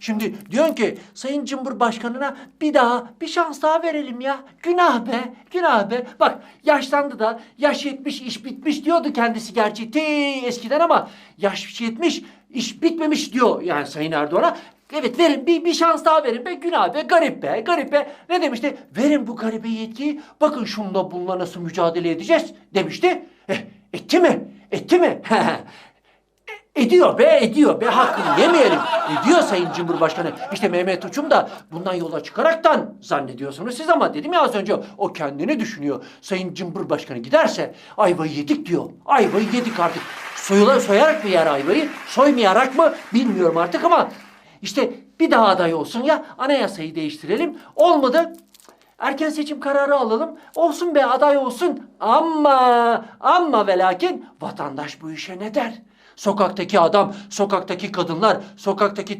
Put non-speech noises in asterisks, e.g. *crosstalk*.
Şimdi diyorsun ki Sayın Cumhurbaşkanına bir daha bir şans daha verelim ya. Günah be, günah be. Bak yaşlandı da yaş yetmiş iş bitmiş diyordu kendisi gerçi eskiden ama yaş yetmiş iş bitmemiş diyor yani Sayın Erdoğan'a. Evet verin bir, bir şans daha verin be günah be garip be garip be. Ne demişti? Verin bu garibe yetkiyi bakın şunla bununla nasıl mücadele edeceğiz demişti. Eh, etti mi? Etti mi? *laughs* Ediyor be ediyor be hakkını yemeyelim. Ediyor Sayın Cumhurbaşkanı. İşte Mehmet Uçum da bundan yola çıkaraktan zannediyorsunuz siz ama dedim ya az önce o kendini düşünüyor. Sayın Cumhurbaşkanı giderse ayvayı yedik diyor. Ayvayı yedik artık. Soyula, soyarak mı yer ayvayı? Soymayarak mı bilmiyorum artık ama işte bir daha aday olsun ya anayasayı değiştirelim. Olmadı Erken seçim kararı alalım. Olsun be aday olsun. Ama ama ve lakin vatandaş bu işe ne der? Sokaktaki adam, sokaktaki kadınlar, sokaktaki